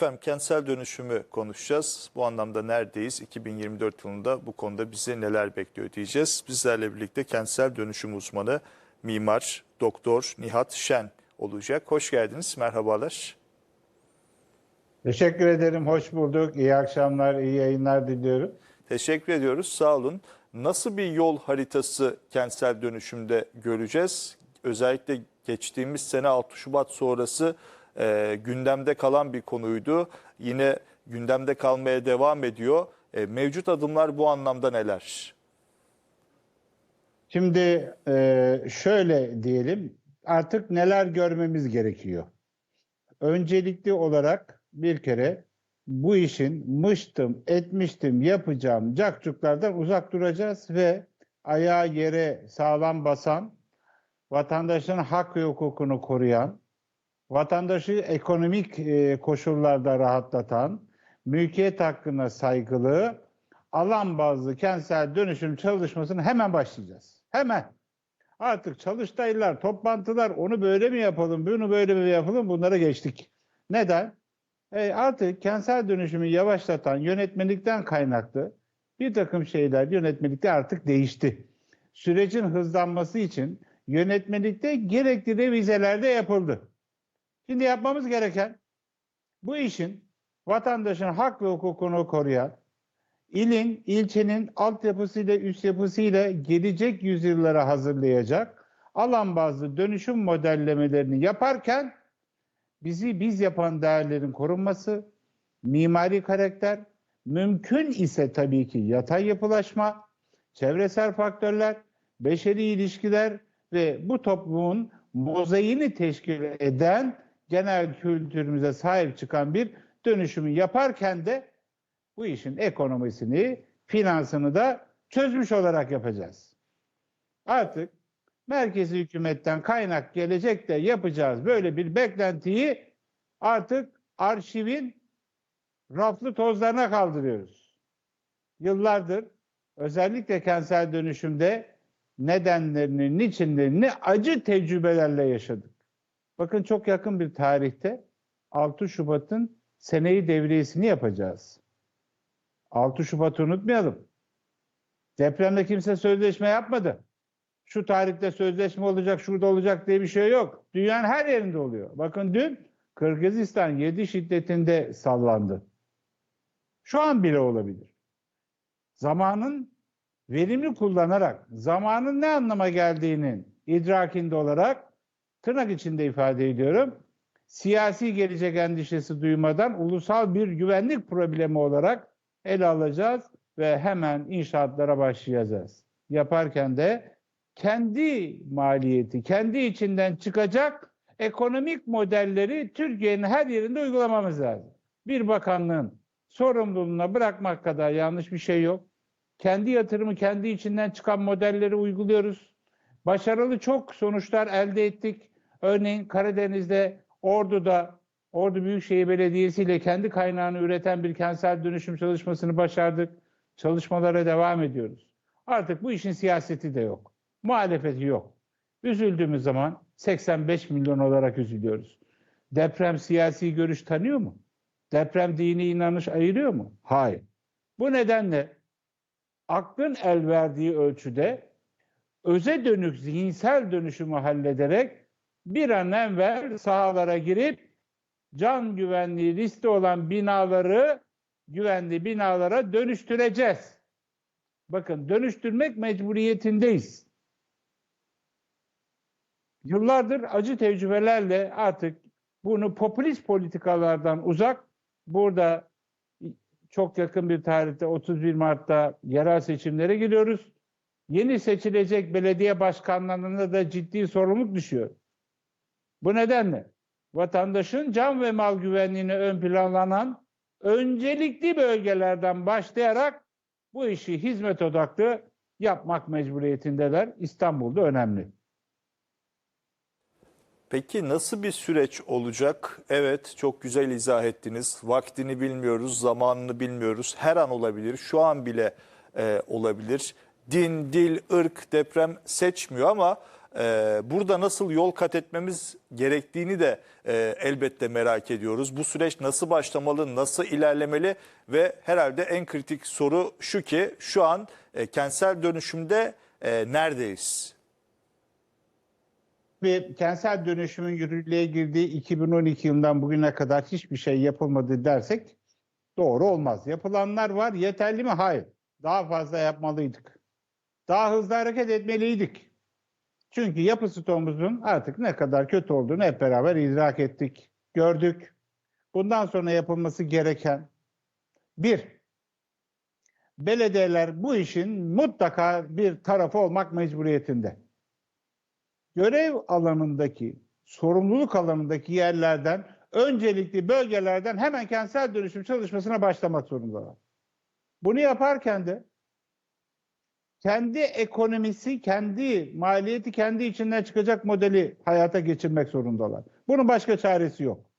Efendim kentsel dönüşümü konuşacağız. Bu anlamda neredeyiz? 2024 yılında bu konuda bizi neler bekliyor diyeceğiz. Bizlerle birlikte kentsel dönüşüm uzmanı mimar doktor Nihat Şen olacak. Hoş geldiniz. Merhabalar. Teşekkür ederim. Hoş bulduk. İyi akşamlar, iyi yayınlar diliyorum. Teşekkür ediyoruz. Sağ olun. Nasıl bir yol haritası kentsel dönüşümde göreceğiz? Özellikle geçtiğimiz sene 6 Şubat sonrası e, gündemde kalan bir konuydu. Yine gündemde kalmaya devam ediyor. E, mevcut adımlar bu anlamda neler? Şimdi e, şöyle diyelim. Artık neler görmemiz gerekiyor? Öncelikli olarak bir kere bu işin mıştım, etmiştim, yapacağım cakcuklardan uzak duracağız ve ayağı yere sağlam basan, vatandaşın hak ve hukukunu koruyan, vatandaşı ekonomik e, koşullarda rahatlatan, mülkiyet hakkına saygılı, alan bazlı kentsel dönüşüm çalışmasını hemen başlayacağız. Hemen. Artık çalıştaylar, toplantılar, onu böyle mi yapalım, bunu böyle mi yapalım bunlara geçtik. Neden? E, artık kentsel dönüşümü yavaşlatan yönetmelikten kaynaklı bir takım şeyler yönetmelikte artık değişti. Sürecin hızlanması için yönetmelikte gerekli revizeler de yapıldı. Şimdi yapmamız gereken bu işin vatandaşın hak ve hukukunu koruyan, ilin, ilçenin altyapısıyla, üst yapısıyla gelecek yüzyıllara hazırlayacak alan bazlı dönüşüm modellemelerini yaparken bizi biz yapan değerlerin korunması, mimari karakter, mümkün ise tabii ki yatay yapılaşma, çevresel faktörler, beşeri ilişkiler ve bu toplumun mozaiğini teşkil eden genel kültürümüze sahip çıkan bir dönüşümü yaparken de bu işin ekonomisini, finansını da çözmüş olarak yapacağız. Artık merkezi hükümetten kaynak gelecek de yapacağız böyle bir beklentiyi artık arşivin raflı tozlarına kaldırıyoruz. Yıllardır özellikle kentsel dönüşümde nedenlerini, niçinlerini acı tecrübelerle yaşadık. Bakın çok yakın bir tarihte 6 Şubat'ın seneyi devriyesini yapacağız. 6 Şubat'ı unutmayalım. Depremde kimse sözleşme yapmadı. Şu tarihte sözleşme olacak, şurada olacak diye bir şey yok. Dünyanın her yerinde oluyor. Bakın dün Kırgızistan 7 şiddetinde sallandı. Şu an bile olabilir. Zamanın verimli kullanarak, zamanın ne anlama geldiğinin idrakinde olarak tırnak içinde ifade ediyorum. Siyasi gelecek endişesi duymadan ulusal bir güvenlik problemi olarak ele alacağız ve hemen inşaatlara başlayacağız. Yaparken de kendi maliyeti, kendi içinden çıkacak ekonomik modelleri Türkiye'nin her yerinde uygulamamız lazım. Bir bakanlığın sorumluluğuna bırakmak kadar yanlış bir şey yok. Kendi yatırımı kendi içinden çıkan modelleri uyguluyoruz. Başarılı çok sonuçlar elde ettik. Örneğin Karadeniz'de, Ordu'da, Ordu Büyükşehir Belediyesi ile kendi kaynağını üreten bir kentsel dönüşüm çalışmasını başardık. Çalışmalara devam ediyoruz. Artık bu işin siyaseti de yok. Muhalefeti yok. Üzüldüğümüz zaman 85 milyon olarak üzülüyoruz. Deprem siyasi görüş tanıyor mu? Deprem dini inanış ayırıyor mu? Hayır. Bu nedenle aklın el verdiği ölçüde öze dönük zihinsel dönüşümü hallederek bir an evvel sahalara girip can güvenliği riskli olan binaları güvenli binalara dönüştüreceğiz. Bakın dönüştürmek mecburiyetindeyiz. Yıllardır acı tecrübelerle artık bunu popülist politikalardan uzak burada çok yakın bir tarihte 31 Mart'ta yerel seçimlere giriyoruz. Yeni seçilecek belediye başkanlarına da ciddi sorumluluk düşüyor. Bu nedenle vatandaşın can ve mal güvenliğine ön planlanan öncelikli bölgelerden başlayarak bu işi hizmet odaklı yapmak mecburiyetindeler. İstanbul'da önemli. Peki nasıl bir süreç olacak? Evet çok güzel izah ettiniz. Vaktini bilmiyoruz, zamanını bilmiyoruz. Her an olabilir, şu an bile e, olabilir. Din, dil, ırk, deprem seçmiyor ama e, burada nasıl yol kat etmemiz gerektiğini de e, elbette merak ediyoruz. Bu süreç nasıl başlamalı, nasıl ilerlemeli ve herhalde en kritik soru şu ki şu an e, kentsel dönüşümde e, neredeyiz? Ve kentsel dönüşümün yürürlüğe girdiği 2012 yılından bugüne kadar hiçbir şey yapılmadı dersek doğru olmaz. Yapılanlar var. Yeterli mi? Hayır. Daha fazla yapmalıydık. Daha hızlı hareket etmeliydik. Çünkü yapı stoğumuzun artık ne kadar kötü olduğunu hep beraber idrak ettik, gördük. Bundan sonra yapılması gereken bir, belediyeler bu işin mutlaka bir tarafı olmak mecburiyetinde görev alanındaki, sorumluluk alanındaki yerlerden, öncelikli bölgelerden hemen kentsel dönüşüm çalışmasına başlamak zorundalar. Bunu yaparken de kendi ekonomisi, kendi maliyeti kendi içinden çıkacak modeli hayata geçirmek zorundalar. Bunun başka çaresi yok.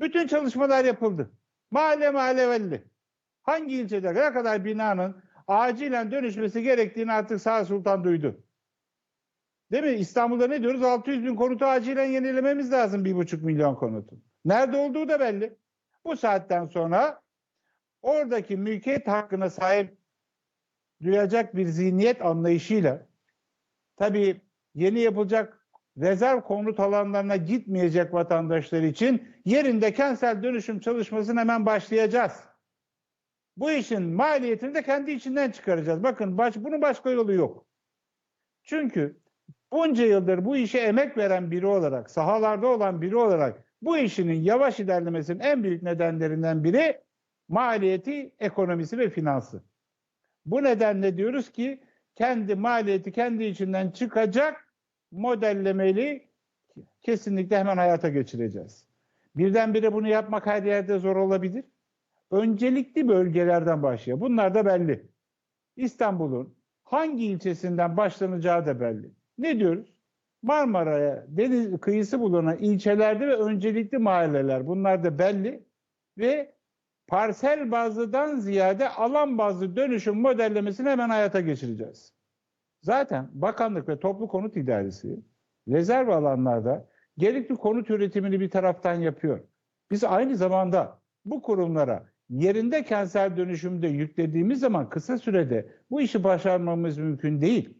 Bütün çalışmalar yapıldı. Mahalle mahalle belli. Hangi ilçede ne kadar binanın acilen dönüşmesi gerektiğini artık Sağ Sultan duydu. Değil mi? İstanbul'da ne diyoruz? 600 bin konutu acilen yenilememiz lazım 1,5 milyon konutu. Nerede olduğu da belli. Bu saatten sonra oradaki mülkiyet hakkına sahip duyacak bir zihniyet anlayışıyla tabii yeni yapılacak rezerv konut alanlarına gitmeyecek vatandaşlar için yerinde kentsel dönüşüm çalışmasına hemen başlayacağız. Bu işin maliyetini de kendi içinden çıkaracağız. Bakın baş, bunun başka yolu yok. Çünkü bunca yıldır bu işe emek veren biri olarak, sahalarda olan biri olarak bu işinin yavaş ilerlemesinin en büyük nedenlerinden biri maliyeti, ekonomisi ve finansı. Bu nedenle diyoruz ki kendi maliyeti kendi içinden çıkacak modellemeli kesinlikle hemen hayata geçireceğiz. Birdenbire bunu yapmak her yerde zor olabilir. Öncelikli bölgelerden başlıyor. Bunlar da belli. İstanbul'un hangi ilçesinden başlanacağı da belli. Ne diyoruz? Marmara'ya deniz kıyısı bulunan ilçelerde ve öncelikli mahalleler bunlar da belli ve parsel bazlıdan ziyade alan bazlı dönüşüm modellemesini hemen hayata geçireceğiz. Zaten bakanlık ve toplu konut idaresi rezerv alanlarda gerekli konut üretimini bir taraftan yapıyor. Biz aynı zamanda bu kurumlara yerinde kentsel dönüşümde yüklediğimiz zaman kısa sürede bu işi başarmamız mümkün değil.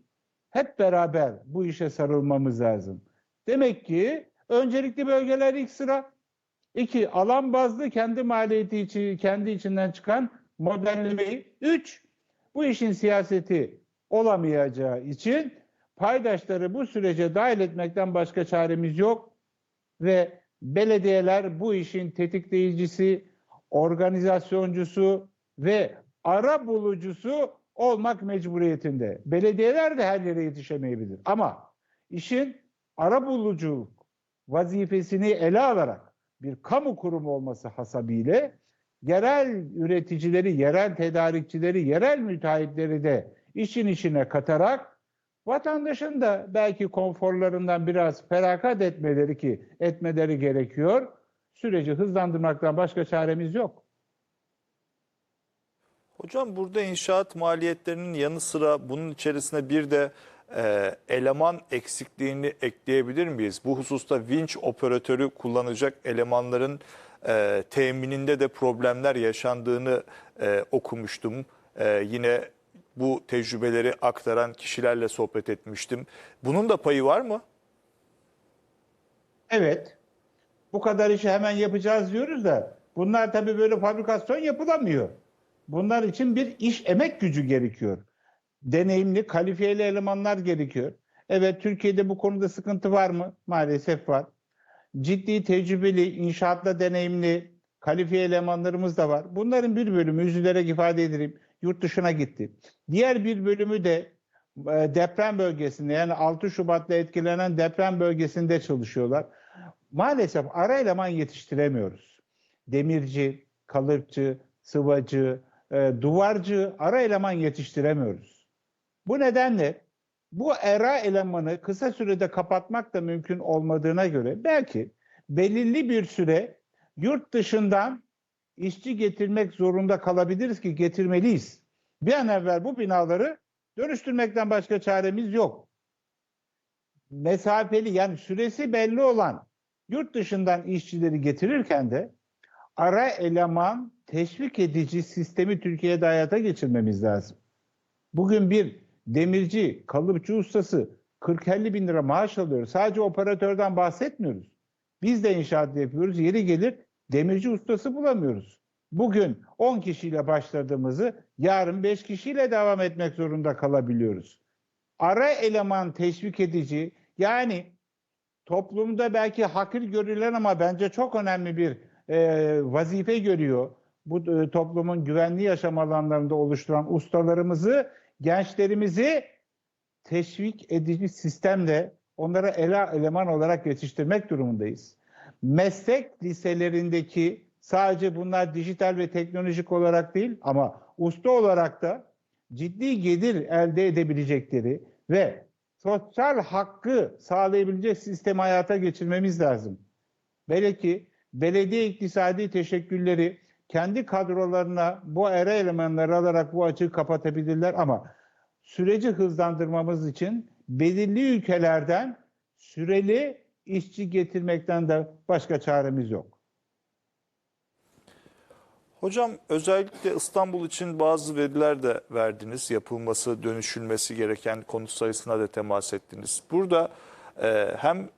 Hep beraber bu işe sarılmamız lazım. Demek ki öncelikli bölgeler ilk sıra. İki, alan bazlı kendi maliyeti içi, kendi içinden çıkan modellemeyi. Üç, bu işin siyaseti olamayacağı için paydaşları bu sürece dahil etmekten başka çaremiz yok. Ve belediyeler bu işin tetikleyicisi, organizasyoncusu ve ara bulucusu olmak mecburiyetinde. Belediyeler de her yere yetişemeyebilir. Ama işin ara buluculuk vazifesini ele alarak bir kamu kurumu olması hasabıyla yerel üreticileri, yerel tedarikçileri, yerel müteahhitleri de işin içine katarak vatandaşın da belki konforlarından biraz feragat etmeleri ki etmeleri gerekiyor. Süreci hızlandırmaktan başka çaremiz yok. Hocam burada inşaat maliyetlerinin yanı sıra bunun içerisine bir de e, eleman eksikliğini ekleyebilir miyiz? Bu hususta vinç operatörü kullanacak elemanların e, temininde de problemler yaşandığını e, okumuştum. E, yine bu tecrübeleri aktaran kişilerle sohbet etmiştim. Bunun da payı var mı? Evet. Bu kadar işi hemen yapacağız diyoruz da bunlar tabii böyle fabrikasyon yapılamıyor. Bunlar için bir iş emek gücü gerekiyor. Deneyimli, kalifiyeli elemanlar gerekiyor. Evet Türkiye'de bu konuda sıkıntı var mı? Maalesef var. Ciddi, tecrübeli, inşaatla deneyimli, kalifiye elemanlarımız da var. Bunların bir bölümü üzülerek ifade edeyim yurt dışına gitti. Diğer bir bölümü de e, deprem bölgesinde yani 6 Şubat'ta etkilenen deprem bölgesinde çalışıyorlar. Maalesef ara eleman yetiştiremiyoruz. Demirci, kalıpçı, sıvacı, e, duvarcı ara eleman yetiştiremiyoruz. Bu nedenle bu ara elemanı kısa sürede kapatmak da mümkün olmadığına göre belki belirli bir süre yurt dışından işçi getirmek zorunda kalabiliriz ki getirmeliyiz. Bir an evvel bu binaları dönüştürmekten başka çaremiz yok. mesafeli yani süresi belli olan yurt dışından işçileri getirirken de ara eleman teşvik edici sistemi Türkiye'de hayata geçirmemiz lazım. Bugün bir demirci, kalıpçı ustası 40-50 bin lira maaş alıyor. Sadece operatörden bahsetmiyoruz. Biz de inşaat yapıyoruz. Yeri gelir demirci ustası bulamıyoruz. Bugün 10 kişiyle başladığımızı yarın 5 kişiyle devam etmek zorunda kalabiliyoruz. Ara eleman teşvik edici yani toplumda belki hakir görülen ama bence çok önemli bir e, vazife görüyor. Bu e, toplumun güvenli yaşam alanlarında oluşturan ustalarımızı, gençlerimizi teşvik edici sistemle onlara ele, eleman olarak yetiştirmek durumundayız. Meslek liselerindeki sadece bunlar dijital ve teknolojik olarak değil ama usta olarak da ciddi gelir elde edebilecekleri ve sosyal hakkı sağlayabilecek sistemi hayata geçirmemiz lazım. Belki belediye iktisadi teşekkülleri kendi kadrolarına bu era elemanları alarak bu açığı kapatabilirler ama süreci hızlandırmamız için belirli ülkelerden süreli işçi getirmekten de başka çaremiz yok. Hocam özellikle İstanbul için bazı veriler de verdiniz. Yapılması, dönüşülmesi gereken konut sayısına da temas ettiniz. Burada e, hem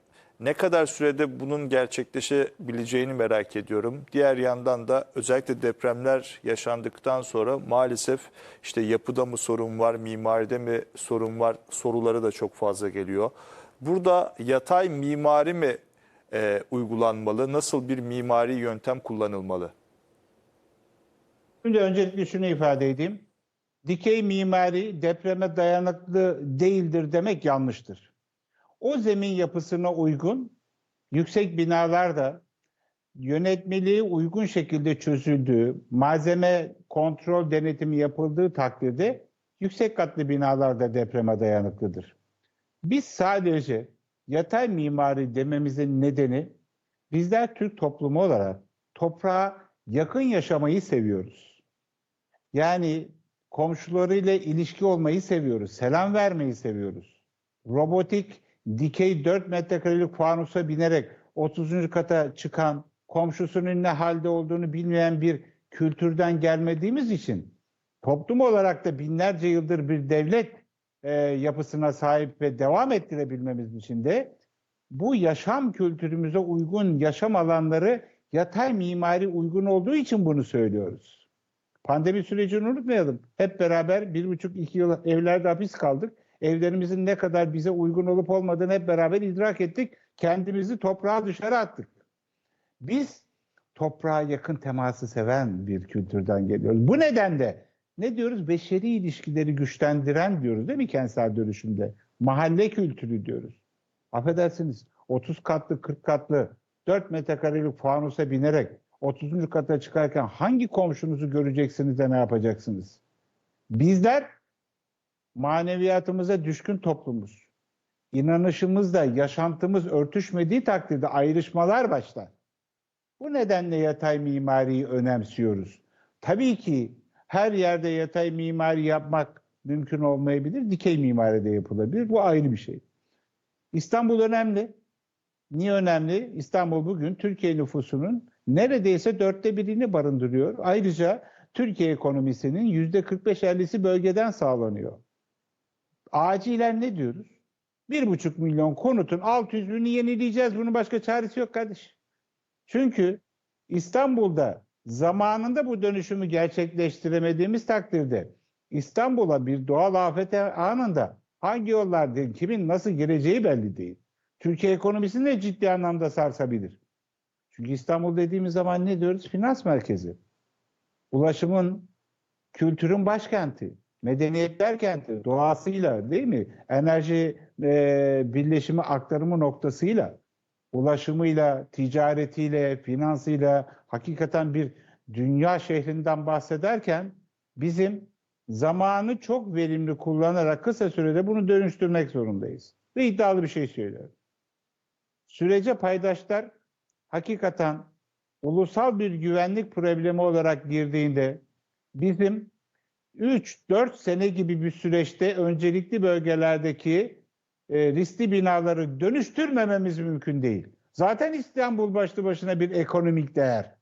ne kadar sürede bunun gerçekleşebileceğini merak ediyorum. Diğer yandan da özellikle depremler yaşandıktan sonra maalesef işte yapıda mı sorun var, mimaride mi sorun var soruları da çok fazla geliyor. Burada yatay mimari mi e, uygulanmalı? Nasıl bir mimari yöntem kullanılmalı? Şimdi öncelikle şunu ifade edeyim. Dikey mimari depreme dayanıklı değildir demek yanlıştır. O zemin yapısına uygun yüksek binalar da yönetmeliği uygun şekilde çözüldüğü, malzeme kontrol denetimi yapıldığı takdirde yüksek katlı binalar da depreme dayanıklıdır. Biz sadece yatay mimari dememizin nedeni bizler Türk toplumu olarak toprağa yakın yaşamayı seviyoruz. Yani komşularıyla ilişki olmayı seviyoruz. Selam vermeyi seviyoruz. Robotik dikey 4 metrekarelik fanusa binerek 30. kata çıkan komşusunun ne halde olduğunu bilmeyen bir kültürden gelmediğimiz için toplum olarak da binlerce yıldır bir devlet e, yapısına sahip ve devam ettirebilmemiz için de bu yaşam kültürümüze uygun yaşam alanları yatay mimari uygun olduğu için bunu söylüyoruz. Pandemi sürecini unutmayalım. Hep beraber bir buçuk iki yıl evlerde hapis kaldık. Evlerimizin ne kadar bize uygun olup olmadığını hep beraber idrak ettik. Kendimizi toprağa dışarı attık. Biz toprağa yakın teması seven bir kültürden geliyoruz. Bu nedenle ne diyoruz? Beşeri ilişkileri güçlendiren diyoruz değil mi kentsel dönüşümde? Mahalle kültürü diyoruz. Affedersiniz 30 katlı 40 katlı 4 metrekarelik fanusa binerek 30. kata çıkarken hangi komşunuzu göreceksiniz de ne yapacaksınız? Bizler maneviyatımıza düşkün toplumuz. İnanışımızla yaşantımız örtüşmediği takdirde ayrışmalar başlar. Bu nedenle yatay mimariyi önemsiyoruz. Tabii ki her yerde yatay mimari yapmak mümkün olmayabilir. Dikey mimari de yapılabilir. Bu ayrı bir şey. İstanbul önemli. Niye önemli? İstanbul bugün Türkiye nüfusunun neredeyse dörtte birini barındırıyor. Ayrıca Türkiye ekonomisinin yüzde 45-50'si bölgeden sağlanıyor. Acilen ne diyoruz? Bir buçuk milyon konutun 600 bini yenileyeceğiz. Bunun başka çaresi yok kardeş. Çünkü İstanbul'da zamanında bu dönüşümü gerçekleştiremediğimiz takdirde İstanbul'a bir doğal afet anında hangi yollardan kimin nasıl gireceği belli değil. Türkiye ekonomisini de ciddi anlamda sarsabilir. Çünkü İstanbul dediğimiz zaman ne diyoruz? Finans merkezi. Ulaşımın, kültürün başkenti. Medeniyetler kenti. Doğasıyla değil mi? Enerji e, birleşimi aktarımı noktasıyla, ulaşımıyla, ticaretiyle, finansıyla hakikaten bir dünya şehrinden bahsederken bizim zamanı çok verimli kullanarak kısa sürede bunu dönüştürmek zorundayız. Ve iddialı bir şey söylüyorum. Sürece paydaşlar hakikaten ulusal bir güvenlik problemi olarak girdiğinde bizim 3-4 sene gibi bir süreçte öncelikli bölgelerdeki e, riskli binaları dönüştürmememiz mümkün değil. Zaten İstanbul başlı başına bir ekonomik değer.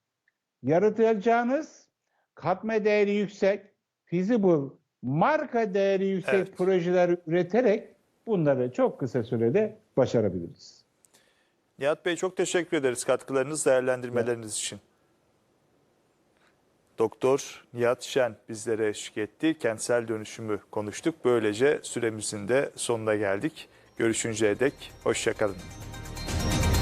Yaratacağınız katma değeri yüksek, feasible, marka değeri yüksek Evet. projeler üreterek bunları çok kısa sürede başarabiliriz. Nihat Bey çok teşekkür ederiz katkılarınız, değerlendirmeleriniz için. Doktor Nihat Şen bizlere eşlik etti. Kentsel dönüşümü konuştuk. Böylece süremizin de sonuna geldik. Görüşünceye dek hoşçakalın.